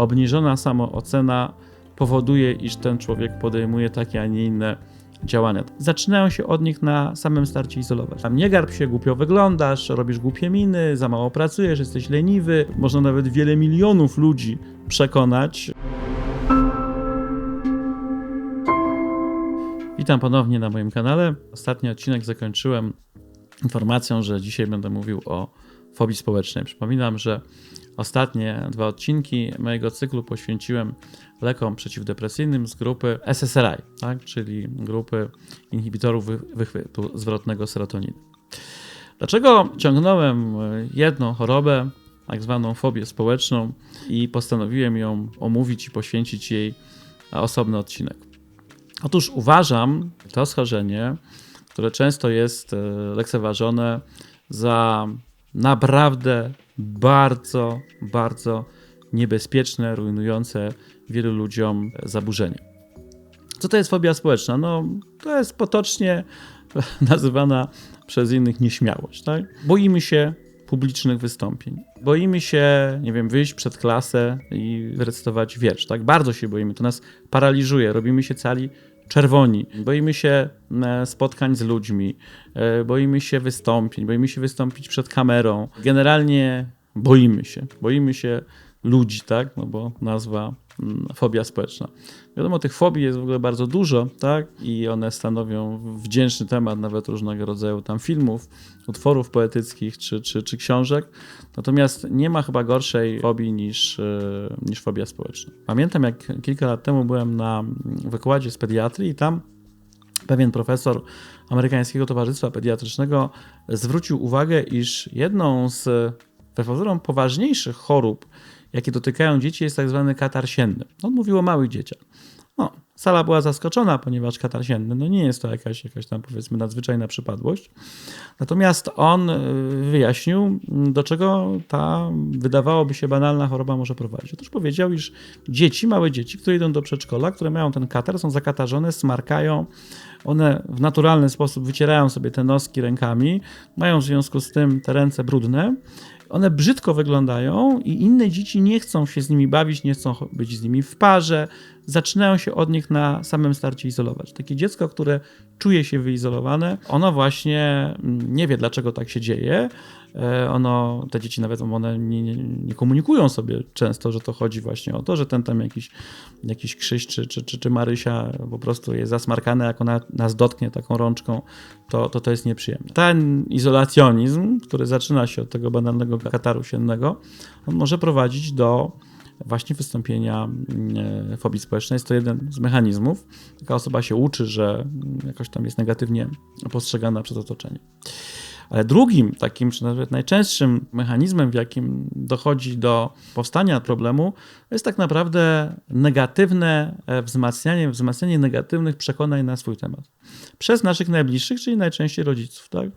obniżona samoocena powoduje, iż ten człowiek podejmuje takie, a nie inne działania. Zaczynają się od nich na samym starcie izolować. Tam nie garb się, głupio wyglądasz, robisz głupie miny, za mało pracujesz, jesteś leniwy. Można nawet wiele milionów ludzi przekonać. Witam ponownie na moim kanale. Ostatni odcinek zakończyłem informacją, że dzisiaj będę mówił o fobii społecznej. Przypominam, że ostatnie dwa odcinki mojego cyklu poświęciłem lekom przeciwdepresyjnym z grupy SSRI, tak? czyli grupy inhibitorów wy- wychwytu zwrotnego serotoniny. Dlaczego ciągnąłem jedną chorobę, tak zwaną fobię społeczną, i postanowiłem ją omówić i poświęcić jej osobny odcinek? Otóż uważam to schorzenie, które często jest e, lekceważone, za naprawdę bardzo, bardzo niebezpieczne, rujnujące wielu ludziom zaburzenie. Co to jest fobia społeczna? No, to jest potocznie nazywana przez innych nieśmiałość. Tak? Boimy się publicznych wystąpień. Boimy się, nie wiem, wyjść przed klasę i recytować wiersz. Tak? Bardzo się boimy. To nas paraliżuje. Robimy się cali czerwoni. Boimy się e, spotkań z ludźmi. e, Boimy się wystąpień. Boimy się wystąpić przed kamerą. Generalnie boimy się. Boimy się ludzi, tak? No bo nazwa mm, fobia społeczna. Wiadomo, tych fobii jest w ogóle bardzo dużo, tak? I one stanowią wdzięczny temat nawet różnego rodzaju tam filmów, utworów poetyckich czy, czy, czy książek. Natomiast nie ma chyba gorszej fobii niż, e, niż fobia społeczna. Pamiętam, jak kilka lat temu byłem na wykładzie z pediatrii i tam pewien profesor amerykańskiego towarzystwa pediatrycznego zwrócił uwagę, iż jedną z we pozorom poważniejszych chorób, jakie dotykają dzieci, jest tak zwany katar sienny. On mówił o małych dzieciach. No, sala była zaskoczona, ponieważ katar sienny no nie jest to jakaś, jakaś tam powiedzmy nadzwyczajna przypadłość. Natomiast on y, wyjaśnił, do czego ta wydawałoby się banalna choroba może prowadzić. Otóż powiedział, iż dzieci, małe dzieci, które idą do przedszkola, które mają ten katar, są zakatarzone, smarkają, one w naturalny sposób wycierają sobie te noski rękami, mają w związku z tym te ręce brudne. One brzydko wyglądają i inne dzieci nie chcą się z nimi bawić, nie chcą być z nimi w parze, zaczynają się od nich na samym starcie izolować. Takie dziecko, które czuje się wyizolowane, ono właśnie mm, nie wie, dlaczego tak się dzieje. E, Ono, te dzieci nawet one nie, nie, nie komunikują sobie często, że to chodzi właśnie o to, że ten tam jakiś, jakiś Krzyś czy, czy, czy, czy Marysia po prostu jest zasmarkane, jak ona nas dotknie taką rączką, to to, to jest nieprzyjemne. Ten izolacjonizm, który zaczyna się od tego banalnego kataru siennego, on może prowadzić do właśnie wystąpienia mm, fobii społecznej. Jest to jeden z mechanizmów. Taka osoba się uczy, że jakoś tam jest negatywnie postrzegana przez otoczenie. Ale drugim takim, czy nawet najczęstszym mechanizmem, w jakim dochodzi do powstania problemu, jest tak naprawdę negatywne e, wzmacnianie, wzmacnianie negatywnych przekonań na swój temat. Przez naszych najbliższych, czyli najczęściej rodziców. Tak?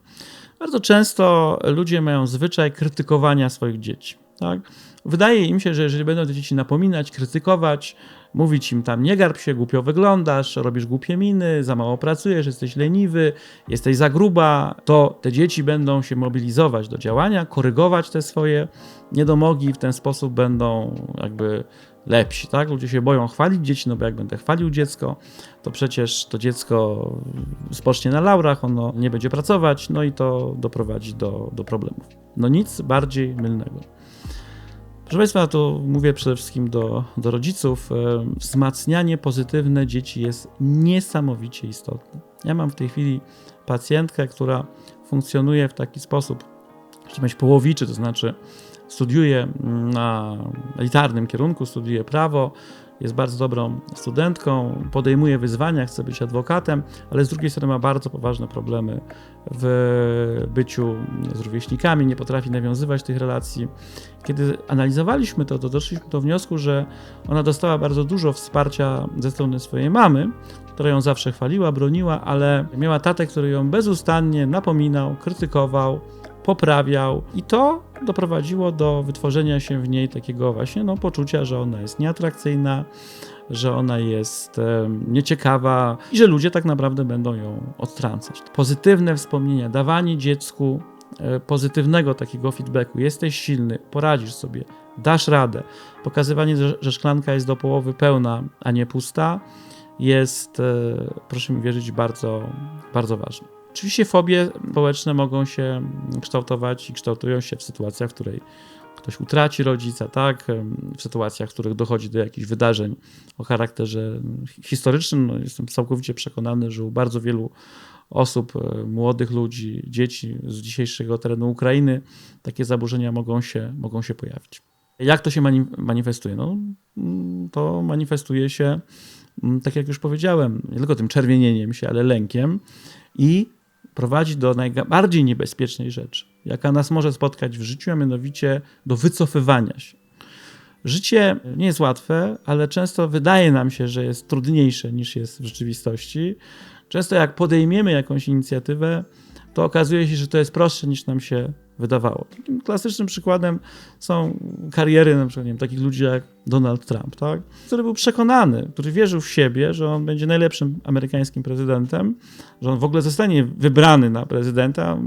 Bardzo często ludzie mają zwyczaj krytykowania swoich dzieci. Tak? Wydaje im się, że jeżeli będą te dzieci napominać, krytykować, mówić im tam nie garb się, głupio wyglądasz, robisz głupie miny, za mało pracujesz, jesteś leniwy, jesteś za gruba, to te dzieci będą się mobilizować do działania, korygować te swoje niedomogi i w ten sposób będą jakby lepsi, tak? Ludzie się boją chwalić dzieci, no bo jak będę chwalił dziecko, to przecież to dziecko spocznie na laurach, ono nie będzie pracować, no i to doprowadzi do, do problemów. No nic bardziej mylnego. Proszę Państwa, to mówię przede wszystkim do, do rodziców. e, Wzmacnianie pozytywne dzieci jest niesamowicie istotne. Ja mam w tej chwili pacjentkę, która funkcjonuje w taki sposób, być połowiczy, to znaczy studiuje na elitarnym kierunku, studiuje prawo, jest bardzo dobrą studentką, podejmuje wyzwania, chce być adwokatem, ale z drugiej strony ma bardzo poważne problemy w byciu z rówieśnikami, nie potrafi nawiązywać tych relacji. Kiedy analizowaliśmy to, to doszliśmy do wniosku, że ona dostała bardzo dużo wsparcia ze strony swojej mamy, która ją zawsze chwaliła, broniła, ale miała tatę, który ją bezustannie napominał, krytykował, poprawiał i to doprowadziło do wytworzenia się w niej takiego właśnie no, poczucia, że ona jest nieatrakcyjna, że ona jest nieciekawa i że ludzie tak naprawdę będą ją odtrącać. Pozytywne wspomnienia, dawanie dziecku e, pozytywnego takiego feedbacku, jesteś silny, poradzisz sobie, dasz radę. Pokazywanie, że, że szklanka jest do połowy pełna, a nie pusta, jest, e, proszę mi wierzyć, bardzo, bardzo ważne. Oczywiście fobie społeczne mogą się kształtować i kształtują się w sytuacjach, w której ktoś utraci rodzica, tak? W sytuacjach, w których dochodzi do jakichś wydarzeń o charakterze historycznym. No, jestem całkowicie przekonany, że u bardzo wielu osób, e, młodych ludzi, dzieci z dzisiejszego terenu Ukrainy, takie zaburzenia mogą się, mogą się pojawić. Jak to się manifestuje? No, mm, to manifestuje się, mm, tak jak już powiedziałem, nie tylko tym czerwienieniem się, ale lękiem i prowadzi do najbardziej niebezpiecznej rzeczy, jaka nas może spotkać w życiu, a mianowicie do wycofywania się. Życie nie jest łatwe, ale często wydaje nam się, że jest trudniejsze niż jest w rzeczywistości. Często jak podejmiemy jakąś inicjatywę, to okazuje się, że to jest prostsze niż nam się wydawało. Takim klasycznym przykładem są kariery na przykład, wiem, takich ludzi jak Donald Trump, tak? który był przekonany, który wierzył w siebie, że on będzie najlepszym amerykańskim prezydentem, że on w ogóle zostanie wybrany na prezydenta,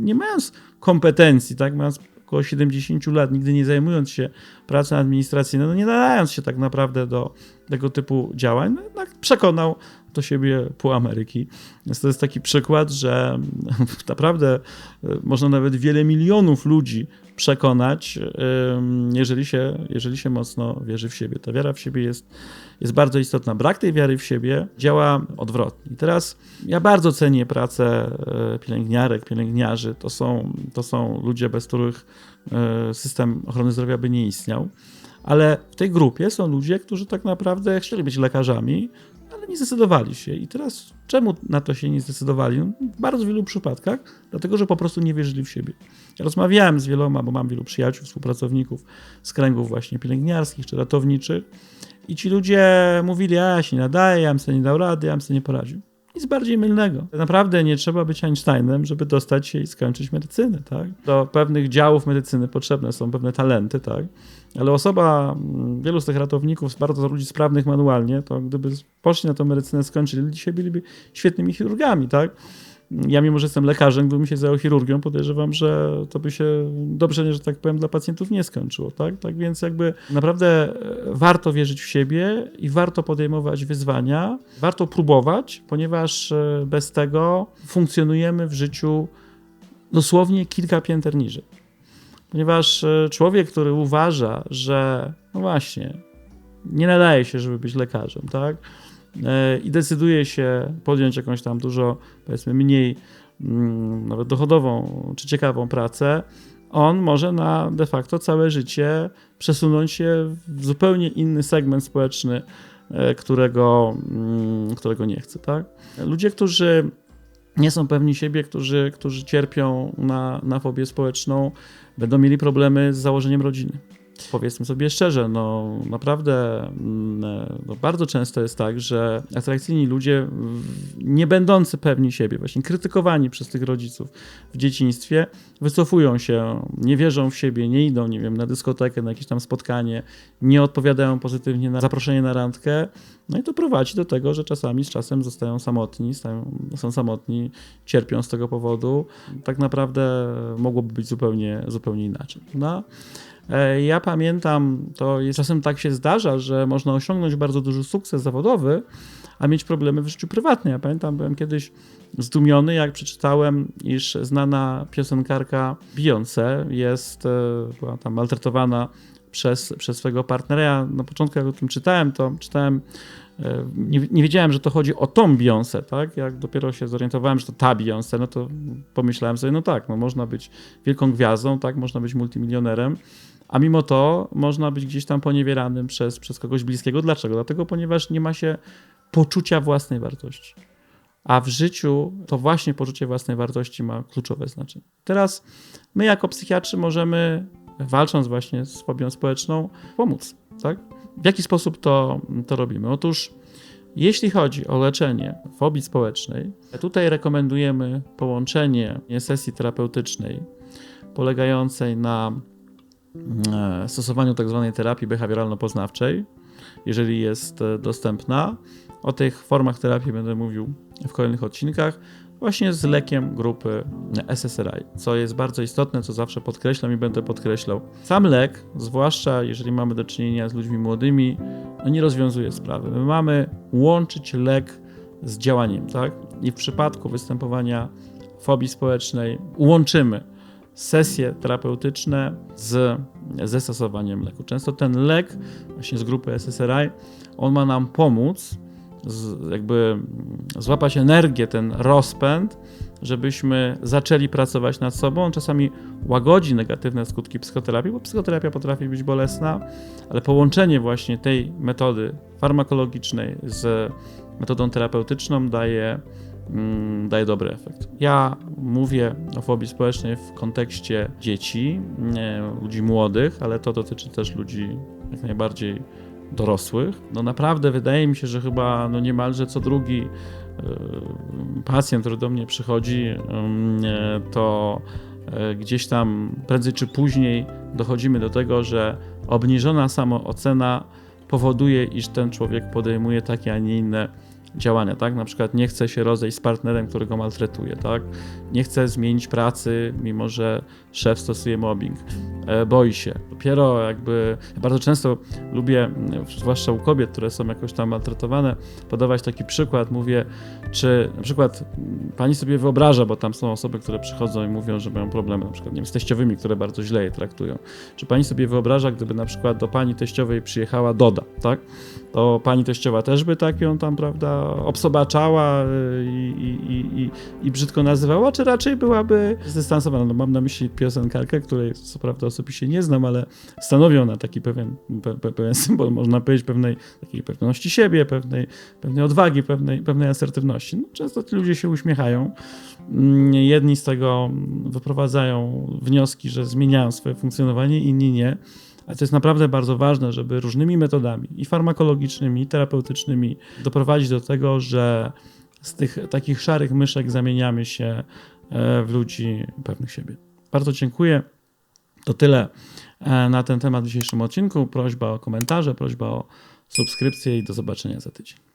nie mając kompetencji, tak? mając około 70 lat, nigdy nie zajmując się pracą administracyjną, no nie nadając się tak naprawdę do tego typu działań, no jednak przekonał do siebie pół Ameryki. Więc to jest taki przykład, że naprawdę e, można nawet wiele milionów ludzi przekonać, jeżeli się, jeżeli się mocno wierzy w siebie. Ta wiara w siebie jest, jest bardzo istotna. Brak tej wiary w siebie działa odwrotnie. I teraz ja bardzo cenię pracę e, pielęgniarek, pielęgniarzy. To są, to są ludzie, bez których e, system ochrony zdrowia by nie istniał. Ale w tej grupie są ludzie, którzy tak naprawdę chcieli być lekarzami, ale nie zdecydowali się. I teraz czemu na to się nie zdecydowali? No, w bardzo wielu przypadkach, dlatego że po prostu nie wierzyli w siebie. Ja rozmawiałem z wieloma, bo mam wielu przyjaciół, współpracowników z kręgów właśnie pielęgniarskich czy ratowniczych i ci ludzie mówili, a ja się nie nadaję, ja bym sobie nie dał rady, ja bym sobie nie poradził. Nic bardziej mylnego. Naprawdę nie trzeba być Einsteinem, żeby dostać się i skończyć medycynę, tak? Do pewnych działów medycyny potrzebne są pewne talenty, tak? Ale osoba, mm, wielu z tych ratowników, bardzo ludzi sprawnych manualnie, to gdyby poszli na tę medycynę, skończyli, dzisiaj byliby świetnymi chirurgami, tak? Ja mimo, że jestem lekarzem, gdybym się zajął chirurgią, podejrzewam, że to by się dobrze, że tak powiem, dla pacjentów nie skończyło, tak? Tak więc jakby naprawdę e, warto wierzyć w siebie i warto podejmować wyzwania, warto próbować, ponieważ e, bez tego funkcjonujemy w życiu dosłownie kilka pięter niżej. Ponieważ e, człowiek, który uważa, że no właśnie, nie nadaje się, żeby być lekarzem, tak? E, I decyduje się podjąć jakąś tam dużo, powiedzmy, mniej mm, nawet dochodową czy ciekawą pracę, on może na de facto całe życie przesunąć się w zupełnie inny segment społeczny, e, którego, mm, którego nie chce. Tak? Ludzie, którzy nie są pewni siebie, którzy, którzy cierpią na, na fobię społeczną, będą mieli problemy z założeniem rodziny. Powiedzmy sobie szczerze, no naprawdę mm, no, bardzo często jest tak, że atrakcyjni ludzie, nie będący pewni siebie, właśnie krytykowani przez tych rodziców w dzieciństwie, wycofują się, nie wierzą w siebie, nie idą, nie wiem, na dyskotekę, na jakieś tam spotkanie, nie odpowiadają pozytywnie na zaproszenie na randkę, no i to prowadzi do tego, że czasami z czasem zostają samotni, stają, są samotni, cierpią z tego powodu. Tak naprawdę mogłoby być zupełnie, zupełnie inaczej. No, e, ja pamiętam, to czasem tak się zdarza, że można osiągnąć bardzo duży sukces zawodowy, a mieć problemy w życiu prywatnym. Ja pamiętam, byłem kiedyś zdumiony, jak przeczytałem, iż znana piosenkarka Beyoncé jest, e, była tam maltretowana przez, przez swojego partnera. Ja na początku, jak o tym czytałem, to czytałem, e, nie, nie wiedziałem, że to chodzi o tą Beyoncé, tak? Jak dopiero się zorientowałem, że to ta Beyoncé, no to pomyślałem sobie, no tak, no można być wielką gwiazdą, tak? Można być multimilionerem, a mimo to można być gdzieś tam poniewieranym przez, przez kogoś bliskiego. Dlaczego? Dlatego, ponieważ nie ma się poczucia własnej wartości. A w życiu to właśnie poczucie własnej wartości ma kluczowe znaczenie. Teraz my jako psychiatrzy możemy walcząc właśnie z fobią społeczną, pomóc. Tak? W jaki sposób to, to robimy? Otóż, jeśli chodzi o leczenie fobii społecznej, tutaj rekomendujemy połączenie sesji terapeutycznej polegającej na stosowaniu tzw. Tak terapii behawioralno-poznawczej, jeżeli jest e, dostępna. O tych formach terapii będę mówił w kolejnych odcinkach, właśnie z lekiem grupy SSRI, co jest bardzo istotne, co zawsze podkreślam i będę podkreślał. Sam lek, zwłaszcza jeżeli mamy do czynienia z ludźmi młodymi, no nie rozwiązuje sprawy. My mamy łączyć lek z działaniem, tak? I w przypadku występowania fobii społecznej łączymy sesje terapeutyczne z, ze stosowaniem leku. Często ten lek, właśnie z grupy SSRI, on ma nam pomóc, z, jakby złapać energię, ten rozpęd, żebyśmy zaczęli pracować nad sobą. On czasami łagodzi negatywne skutki psychoterapii, bo psychoterapia potrafi być bolesna, ale połączenie właśnie tej metody farmakologicznej z metodą terapeutyczną daje Mm, daje dobry efekt. Ja mówię o fobii społecznej w kontekście dzieci, ludzi młodych, ale to dotyczy też ludzi jak najbardziej dorosłych. No naprawdę wydaje mi się, że chyba no niemalże co drugi yy, pacjent, który do mnie przychodzi, yy, to yy, gdzieś tam prędzej czy później dochodzimy do tego, że obniżona samoocena powoduje, iż ten człowiek podejmuje takie, a nie inne działania, tak? Na przykład nie chce się rozejść z partnerem, którego maltretuje, tak? Nie chce zmienić pracy, mimo że szef stosuje mobbing. E, boi się. Dopiero jakby, ja bardzo często lubię, zwłaszcza u kobiet, które są jakoś tam maltretowane, podawać taki przykład. Mówię, czy na przykład pani sobie wyobraża, bo tam są osoby, które przychodzą i mówią, że mają problemy, na przykład nie wiem, z teściowymi, które bardzo źle je traktują. Czy pani sobie wyobraża, gdyby na przykład do pani teściowej przyjechała Doda, tak? To pani teściowa też by tak ją tam, prawda, obsobaczała y, i, i, i, i brzydko nazywała, czy raczej byłaby zdystansowana? No, mam na myśli piosenkarkę, której co prawda osobiście nie znam, ale stanowią ona taki pewien, pe, pewien symbol, można powiedzieć, pewnej takiej pewności siebie, pewnej, pewnej odwagi, pewnej, pewnej asertywności. No, często ci ludzie się uśmiechają. Mm, jedni z tego wyprowadzają wnioski, że zmieniają swoje funkcjonowanie, inni nie. Ale to jest naprawdę bardzo ważne, żeby różnymi metodami i farmakologicznymi, i terapeutycznymi doprowadzić do tego, że z tych takich szarych myszek zamieniamy się e, w ludzi pewnych siebie. Bardzo dziękuję. To tyle e, na ten temat w dzisiejszym odcinku. Prośba o komentarze, prośba o subskrypcję i do zobaczenia za tydzień.